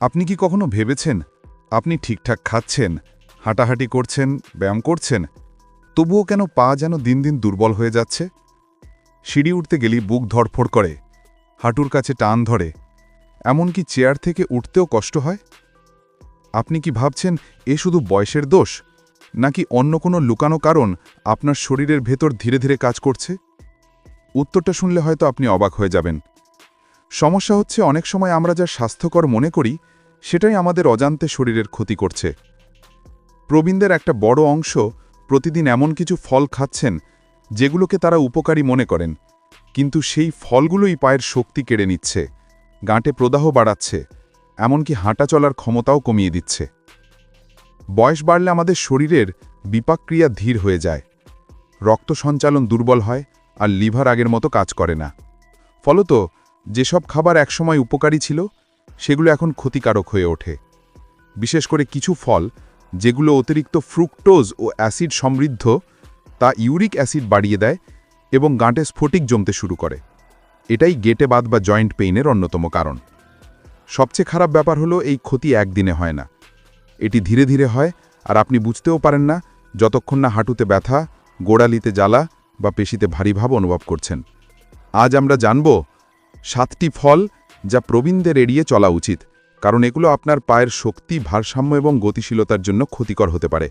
আপনি কি কখনো ভেবেছেন আপনি ঠিকঠাক খাচ্ছেন, হাঁটাহাঁটি করছেন, ব্যায়াম করছেন? তবুও কেন পা যেন দিন দিন দুর্বল হয়ে যাচ্ছে? সিঁড়ি উঠতে গেলেই বুক ধরফড় করে, হাঁটুর কাছে টান ধরে। এমনকি চেয়ার থেকে উঠতেও কষ্ট হয়? আপনি কি ভাবছেন এ শুধু বয়সের দোষ, নাকি অন্য কোনো লুকানো কারণ আপনার শরীরের ভেতর ধীরে ধীরে কাজ করছে? উত্তরটা শুনলে হয়তো আপনি অবাক হয়ে যাবেন। সমস্যা হচ্ছে অনেক সময় আমরা যা স্বাস্থ্যকর মনে করি সেটাই আমাদের অজান্তে শরীরের ক্ষতি করছে। প্রবীণদের একটা বড় অংশ প্রতিদিন এমন কিছু ফল খাচ্ছেন, যেগুলোকে তারা উপকারী মনে করেন। কিন্তু সেই ফলগুলোই পায়ের শক্তি কেড়ে নিচ্ছে, গাঁটে প্রদাহ বাড়াচ্ছে, এমনকি হাঁটা চলার ক্ষমতাও কমিয়ে দিচ্ছে। বয়স বাড়লে আমাদের শরীরের বিপাকক্রিয়া ধীর হয়ে যায়। রক্ত সঞ্চালন দুর্বল হয় আর লিভার আগের মতো কাজ করে না। ফলত যেসব খাবার একসময় উপকারী ছিল সেগুলো এখন ক্ষতিকারক হয়ে ওঠে। বিশেষ করে কিছু ফল, যেগুলো অতিরিক্ত ফ্রুক্টোজ ও অ্যাসিড সমৃদ্ধ, তা ইউরিক অ্যাসিড বাড়িয়ে দেয় এবং গাঁটে স্ফটিক জমতে শুরু করে। এটাই গেটে বাদ বা জয়েন্ট পেইনের অন্যতম কারণ। সবচেয়ে খারাপ ব্যাপার হলো এই ক্ষতি একদিনে হয় না। এটি ধীরে ধীরে হয়, আর আপনি বুঝতেও পারেন না যতক্ষণ না হাঁটুতে ব্যথা, গোড়ালিতে জ্বালা বা পেশিতে ভারী ভাব অনুভব করছেন। আজ আমরা জানব, সাতটি ফল যা প্রবীণদের এড়িয়ে চলা উচিত, কারণ এগুলো আপনার পায়ের শক্তি, ভারসাম্য এবং গতিশীলতার জন্য ক্ষতিকর হতে পারে।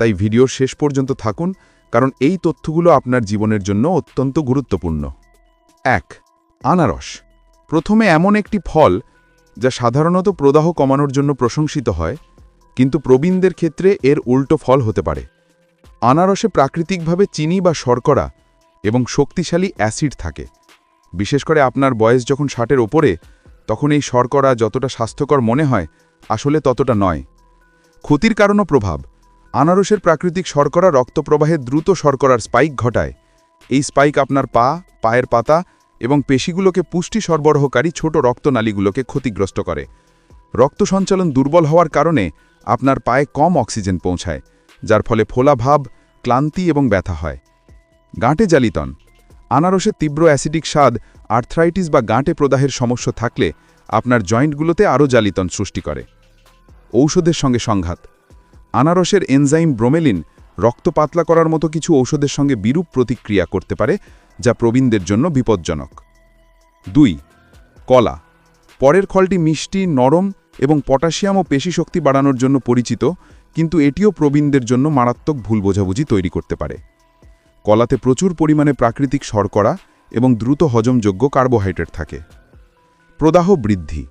তাই ভিডিওর শেষ পর্যন্ত থাকুন, কারণ এই তথ্যগুলো আপনার জীবনের জন্য অত্যন্ত গুরুত্বপূর্ণ। এক, আনারস। প্রথমে এমন একটি ফল যা সাধারণত প্রদাহ কমানোর জন্য প্রশংসিত হয়, কিন্তু প্রবীণদের ক্ষেত্রে এর উল্টো ফল হতে পারে। আনারসে প্রাকৃতিকভাবে চিনি বা শর্করা এবং শক্তিশালী অ্যাসিড থাকে। বিশেষ করে আপনার বয়স যখন ষাটের ওপরে, তখন এই শর্করা যতটা স্বাস্থ্যকর মনে হয়, আসলে ততটা নয়। ক্ষতির কারণও প্রভাব। আনারসের প্রাকৃতিক শর্করা রক্তপ্রবাহে দ্রুত শর্করার স্পাইক ঘটায়। এই স্পাইক আপনার পা, পায়ের পাতা এবং পেশিগুলোকে পুষ্টি সরবরাহকারী ছোট রক্তনালীগুলোকে ক্ষতিগ্রস্ত করে। রক্ত সঞ্চালন দুর্বল হওয়ার কারণে আপনার পায়ে কম অক্সিজেন পৌঁছায়, যার ফলে ফোলা ভাব, ক্লান্তি এবং ব্যথা হয়। গাঁটে জালিতন আনারসের তীব্র অ্যাসিডিক স্বাদ, আর্থ্রাইটিস বা গাঁটে প্রদাহের সমস্যা থাকলে আপনার জয়েন্টগুলোতে আরও জালিতন সৃষ্টি করে। ঔষধের সঙ্গে সংঘাত। আনারসের এনজাইম ব্রোমেলিন রক্ত পাতলা করার মতো কিছু ঔষধের সঙ্গে বিরূপ প্রতিক্রিয়া করতে পারে, যা প্রবীণদের জন্য বিপজ্জনক। দুই, কলা। পরের ফলটি মিষ্টি, নরম এবং পটাশিয়াম ও পেশিশক্তি বাড়ানোর জন্য পরিচিত, কিন্তু এটিও প্রবীণদের জন্য মারাত্মক ভুল বোঝাবুঝি তৈরি করতে পারে। কলাতে প্রচুর পরিমাণে প্রাকৃতিক শর্করা এবং দ্রুত হজমযোগ্য কার্বোহাইড্রেট থাকে। প্রদাহ বৃদ্ধি।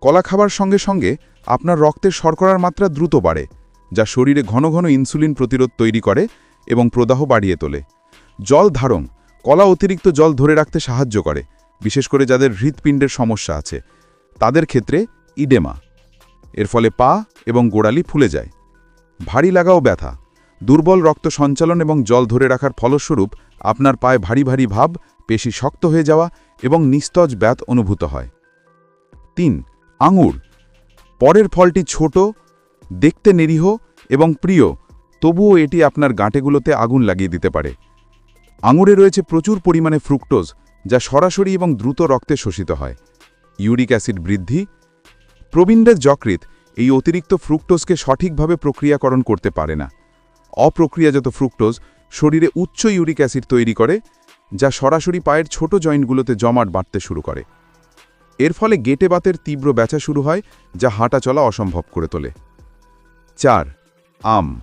কলা খাবার সঙ্গে সঙ্গে আপনার রক্তের শর্করার মাত্রা দ্রুত বাড়ে, যা শরীরে ঘন ঘন ইনসুলিন প্রতিরোধ তৈরি করে এবং প্রদাহ বাড়িয়ে তোলে। জল ধারণ। কলা অতিরিক্ত জল ধরে রাখতে সাহায্য করে, বিশেষ করে যাদের হৃৎপিণ্ডের সমস্যা আছে। তাদের ক্ষেত্রে ইডেমা। এর ফলে পা এবং গোড়ালি ফুলে যায়। ভারী লাগাও ব্যথা। দুর্বল রক্ত সঞ্চালন এবং জল ধরে রাখার ফলস্বরূপ আপনার পায়ে ভারী ভারী ভাব, পেশি শক্ত হয়ে যাওয়া এবং নিস্তজ ব্যাথ অনুভূত হয়। তিন, আঙুর। পরের ফলটি ছোট, দেখতে নিরীহ এবং প্রিয়, তবুও এটি আপনার গাঁটেগুলোতে আগুন লাগিয়ে দিতে পারে। আঙুরে রয়েছে প্রচুর পরিমাণে ফ্রুক্টোজ, যা সরাসরি এবং দ্রুত রক্তে শোষিত হয়। ইউরিক অ্যাসিড বৃদ্ধি। প্রবীণদের যকৃত এই অতিরিক্ত ফ্রুক্টোজকে সঠিকভাবে প্রক্রিয়াকরণ করতে পারে না। অপ্রক্রিয়াজাত ফ্রুক্টোজ শরীরে উচ্চ ইউরিক অ্যাসিড তৈরি করে, যা সরাসরি পায়ের ছোট জয়েন্টগুলোতে জমাট বাড়তে শুরু করে। এর ফলে গেটে বাতের তীব্র ব্যথা শুরু হয়, যা হাঁটা চলা অসম্ভব করে তোলে। চার, আম।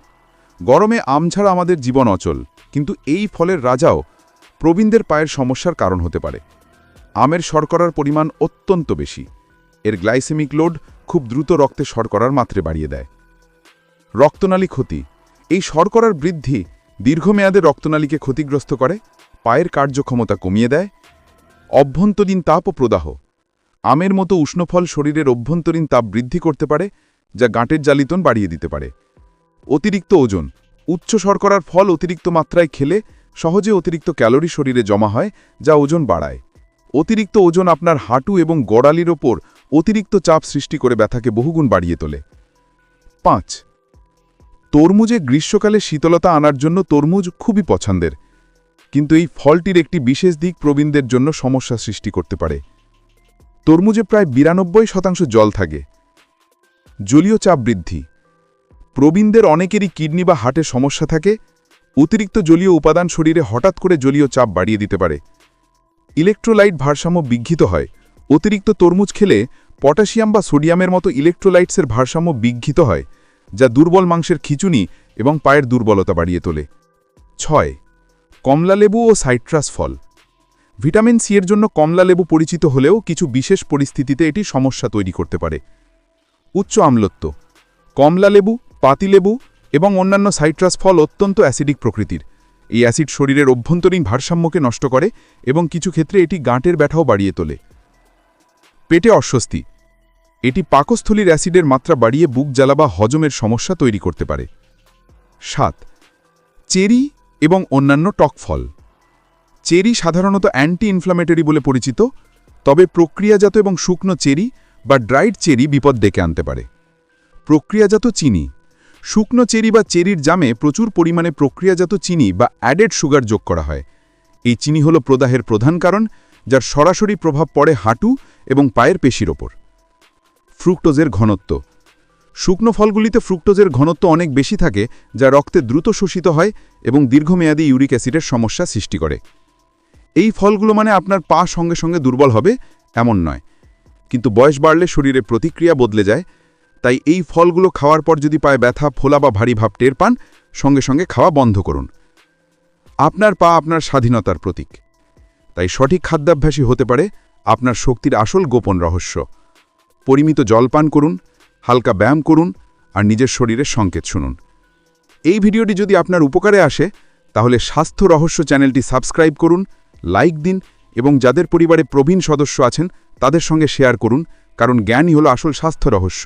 গরমে আম ছাড়া আমাদের জীবন অচল, কিন্তু এই ফলের রাজাও প্রবীণদের পায়ের সমস্যার কারণ হতে পারে। আমের শর্করার পরিমাণ অত্যন্ত বেশি। এর গ্লাইসেমিক লোড খুব দ্রুত রক্তে শর্করার মাত্রে বাড়িয়ে দেয়। রক্তনালী ক্ষতি। এই শর্করার বৃদ্ধি দীর্ঘমেয়াদে রক্তনালীকে ক্ষতিগ্রস্ত করে, পায়ের কার্যক্ষমতা কমিয়ে দেয়, অভ্যন্তরীণ তাপ ও প্রদাহ। আমের মতো উষ্ণফল শরীরের অভ্যন্তরীণ তাপ বৃদ্ধি করতে পারে, যা গাঁটের জালিতন বাড়িয়ে দিতে পারে। অতিরিক্ত ওজন। উচ্চ শর্করার ফল অতিরিক্ত মাত্রায় খেলে সহজে অতিরিক্ত ক্যালোরি শরীরে জমা হয়, যা ওজন বাড়ায়। অতিরিক্ত ওজন আপনার হাঁটু এবং গড়ালির ওপর অতিরিক্ত চাপ সৃষ্টি করে ব্যথাকে বহুগুণ বাড়িয়ে তোলে। পাঁচ তরমুজে গ্রীষ্মকালে শীতলতা আনার জন্য তরমুজ খুবই পছন্দের। কিন্তু এই ফলটির একটি বিশেষ দিক প্রবীণদের জন্য সমস্যা সৃষ্টি করতে পারে। তরমুজে প্রায় বিরানব্বই শতাংশ জল থাকে। জলীয় চাপ বৃদ্ধি। প্রবীণদের অনেকেরই কিডনি বা হার্টে সমস্যা থাকে। অতিরিক্ত জলীয় উপাদান শরীরে হঠাৎ করে জলীয় চাপ বাড়িয়ে দিতে পারে। ইলেকট্রোলাইট ভারসাম্য বিঘ্নিত হয়। অতিরিক্ত তরমুজ খেলে পটাশিয়াম বা সোডিয়ামের মতো ইলেকট্রোলাইটসের ভারসাম্য বিঘ্নিত হয়। যা দুর্বল মাংসের খিচুনি এবং পায়ের দুর্বলতা বাড়িয়ে তোলে। ছয় কমলালেবু ও সাইট্রাস ফল। ভিটামিন সি এর জন্য কমলালেবু পরিচিত হলেও কিছু বিশেষ পরিস্থিতিতে এটি সমস্যা তৈরি করতে পারে। উচ্চ আমলত্ব। কমলালেবু পাতিলেবু এবং অন্যান্য সাইট্রাস ফল অত্যন্ত অ্যাসিডিক প্রকৃতির। এই অ্যাসিড শরীরের অভ্যন্তরীণ ভারসাম্যকে নষ্ট করে এবং কিছু ক্ষেত্রে এটি গাঁটের ব্যথাও বাড়িয়ে তোলে। পেটে অস্বস্তি। এটি পাকস্থলীর অ্যাসিডের মাত্রা বাড়িয়ে বুক জ্বালা বা হজমের সমস্যা তৈরি করতে পারে। সাত, চেরি এবং অন্যান্য টক ফল। চেরি সাধারণত অ্যান্টি ইনফ্লামেটরি বলে পরিচিত, তবে প্রক্রিয়াজাত এবং শুকনো চেরি বা ড্রাইড চেরি বিপদ ডেকে আনতে পারে। প্রক্রিয়াজাত চিনি। শুকনো চেরি বা চেরির জামে প্রচুর পরিমাণে প্রক্রিয়াজাত চিনি বা অ্যাডেড সুগার যোগ করা হয়। এই চিনি হল প্রদাহের প্রধান কারণ, যার সরাসরি প্রভাব পড়ে হাঁটু এবং পায়ের পেশির ওপর। ফ্রুক্টোজের ঘনত্ব। শুকনো ফলগুলিতে ফ্রুক্টোজের ঘনত্ব অনেক বেশি থাকে, যা রক্তে দ্রুত শোষিত হয় এবং দীর্ঘমেয়াদী ইউরিক অ্যাসিডের সমস্যা সৃষ্টি করে। এই ফলগুলো মানে আপনার পা সঙ্গে সঙ্গে দুর্বল হবে, এমন নয়। কিন্তু বয়স বাড়লে শরীরে প্রতিক্রিয়া বদলে যায়, তাই এই ফলগুলো খাওয়ার পর যদি পায়ে ব্যথা, ফোলা বা ভারী ভাব টের পান, সঙ্গে সঙ্গে খাওয়া বন্ধ করুন। আপনার পা আপনার স্বাধীনতার প্রতীক। তাই সঠিক খাদ্যাভ্যাসী হতে পারে, আপনার শক্তির আসল গোপন রহস্য। পরিমিত জল পান করুন, হালকা ব্যায়াম করুন আর নিজের শরীরের সংকেত শুনুন। এই ভিডিওটি যদি আপনার উপকারে আসে, তাহলে স্বাস্থ্য রহস্য চ্যানেলটি সাবস্ক্রাইব করুন, লাইক দিন এবং যাদের পরিবারে প্রবীণ সদস্য আছেন, তাদের সঙ্গে শেয়ার করুন, কারণ জ্ঞানই হলো আসল স্বাস্থ্য রহস্য।